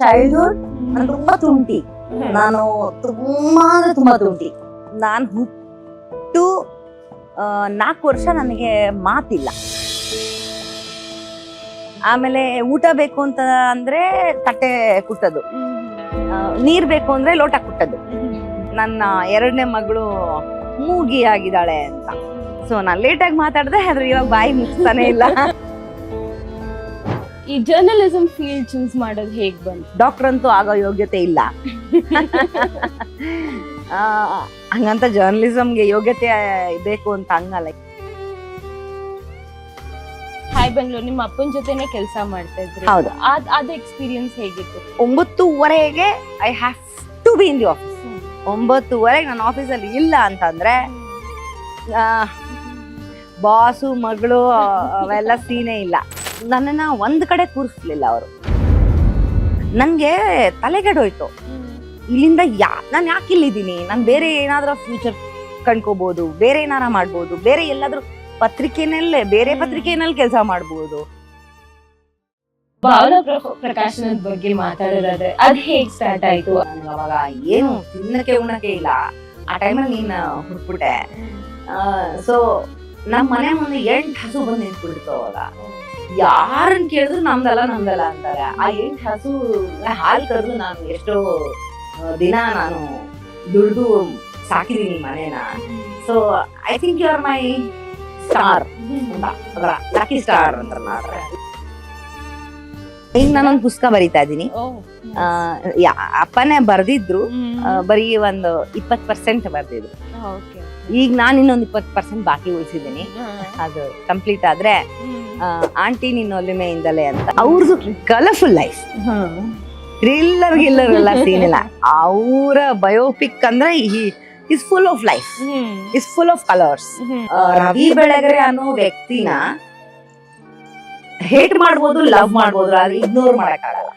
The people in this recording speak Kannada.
ಚೈಲ್ಡ್ಹುಡ್ ನಾನು ತುಂಬಾ ತುಂಟಿ. ನಾನು ತುಂಬಾ ಅಂದ್ರೆ ತುಂಬಾ ತುಂಟಿ. ನಾನು ಹುಟ್ಟು ನಾಲ್ಕು ವರ್ಷ ನನಗೆ ಮಾತಿಲ್ಲ. ಆಮೇಲೆ ಊಟ ಬೇಕು ಅಂತ ಅಂದ್ರೆ ತಟ್ಟೆ ಕುಟ್ಟದು. ನೀರ್ ಬೇಕು ಅಂದ್ರೆ ಲೋಟ ಕುಟ್ಟದು. ನನ್ನ ಎರಡನೇ ಮಗಳು ಮೂಗಿ ಆಗಿದ್ದಾಳೆ ಅಂತ. ಸೊ ನಾನು ಲೇಟಾಗಿ ಮಾತಾಡಿದೆ ಆದ್ರೆ ಇವಾಗ ಬಾಯಿ ಮುಗಿಸ್ತಾನೆ ಇಲ್ಲ. ಈ ಜರ್ನಲಿಸಂ ಫೀಲ್ಡ್ ಚೂಸ್ ಮಾಡೋದು ಹೇಗೆ ಬಂತು? ಡಾಕ್ಟರ್ ಅಂತೂ ಆಗೋ ಯೋಗ್ಯತೆ ಇಲ್ಲ. ಹಂಗಂತ ಜರ್ನಲಿಸಮ್ಗೆ ಯೋಗ್ಯತೆ ಬೇಕು ಅಂತ ಹಂಗಲ್ಲ. ಹಾಯ್ ಬೆಂಗಳೂರು ನಿಮ್ಮ ಅಪ್ಪನ ಜೊತೆನೆ ಕೆಲಸ ಮಾಡ್ತಾ ಇದ್ರಿ. ಹೌದು. ಅದ್ ಅದ್ ಎಕ್ಸ್ಪೀರಿಯನ್ಸ್ ಹೇಗಿತ್ತು? ಒಂಬತ್ತುವರೆಗೆ I have to be in the office ಒಂಬತ್ತುವರೆಗೆ ನಾನು ಆಫೀಸಲ್ಲಿ ಇಲ್ಲ ಅಂತಂದ್ರೆ ಬಾಸು ಮಗಳು ಅವೆಲ್ಲ ಸೀನೇ ಇಲ್ಲ. ನನ್ನನ್ನ ಒಂದ್ ಕಡೆ ಕೂರಿಸ್ಲಿಲ್ಲ ಅವರು. ನನ್ಗೆ ತಲೆಗೆಡೋಯ್ತು. ಇಲ್ಲಿಂದ ಯಾ ನಾನು ಯಾಕೆ ಇಲ್ಲಿದ್ದೀನಿ? ನಾನು ಬೇರೆ ಏನಾದರೂ ಫ್ಯೂಚರ್ ಕಂಡ್ಕೋಬಹುದು ಬೇರೆ ಏನಾರ ಮಾಡ್ಬೋದು ಬೇರೆ ಎಲ್ಲಾದ್ರೂ ಪತ್ರಿಕೆನಲ್ಲೇ ಬೇರೆ. ಪತ್ರಿಕೆನಲ್ಲಿ ಕೆಲಸ ಮಾಡ್ಬೋದು. ಭಾವನಾ ಪ್ರ- ಪ್ರಕಾಶನದ ಬಗ್ಗೆ ಮಾತಾಡೋದಾದ್ರೆ ಅದ್ ಹೇಗ್ ಸ್ಟಾರ್ಟ್ ಆಯ್ತು? ಅವಾಗ ಏನು ತಿನ್ನಕ್ಕೆ ಉಣ್ಣಕ್ಕೆ ಇಲ್ಲ. ಆ ಟೈಮಲ್ಲಿ ನೀನ್ ಹುಡ್ಬಿಟ್ಟೆ. ಸೊ ನಮ್ಮ ಮನೆ ಮುಂದೆ ಎಂಟು ಹಸು ಬಂದು ನಿಂತ್ಬಿಡ್ತು ಅವಾಗ. ಯಾರನ್ನ ಕೇಳಿದ್ರು ನಮ್ದಲ್ಲ ನಮ್ದಲ್ಲ ಅಂತಾರೆ. ಆ ಎಂಟ್ ಹಸು ಹಾಲು ಕರೆದು ನಾನು ಎಷ್ಟೋ ದಿನ ನಾನು ದುಡ್ದು ಸಾಕಿದೀನಿ ಮನೇನ. So I think you are my star ಅದರ ಲಕ್ಕಿ ಸ್ಟಾರ್ ಅಂತ ಮಾತ್ರ ಈಗ ನಾನೊಂದು ಪುಸ್ತಕ ಬರಿತಾ ಇದ್ದೀನಿ. ಅಪ್ಪನೇ ಬರ್ದಿದ್ರು. ಬರೀ ಒಂದು ಇಪ್ಪತ್ ಪರ್ಸೆಂಟ್ ಬರ್ದಿದ್ರು. ಈಗ ನಾನು ಇನ್ನೊಂದು ಇಪ್ಪತ್ ಪರ್ಸೆಂಟ್ ಬಾಕಿ ಉಳಿಸಿದ್ದೀನಿ. ಅದು ಕಂಪ್ಲೀಟ್ ಆದ್ರೆ ಆಂಟಿ ನಿನ್ನ ಒಲಿಮೆಯಿಂದಲೇ ಅಂತ ಅವ್ರದ್ದು ಕಲರ್ಫುಲ್ ಲೈಫ್. ಥ್ರಿಲ್ಲರ್ ಗಿಲ್ಲರ್ ಎಲ್ಲ ಸೀನ್ ಇಲ್ಲ ಅವರ ಬಯೋಪಿಕ್ ಅಂದ್ರೆ is full of life. Is full of colours Ravi Belagere ಅನ್ನೋ ವ್ಯಕ್ತಿನ ಹೇಟ್ ಮಾಡ್ಬೋದು ಲವ್ ಮಾಡ್ಬೋದು ಇಗ್ನೋರ್ ಮಾಡಕ್ಕಾಗಲ್ಲ.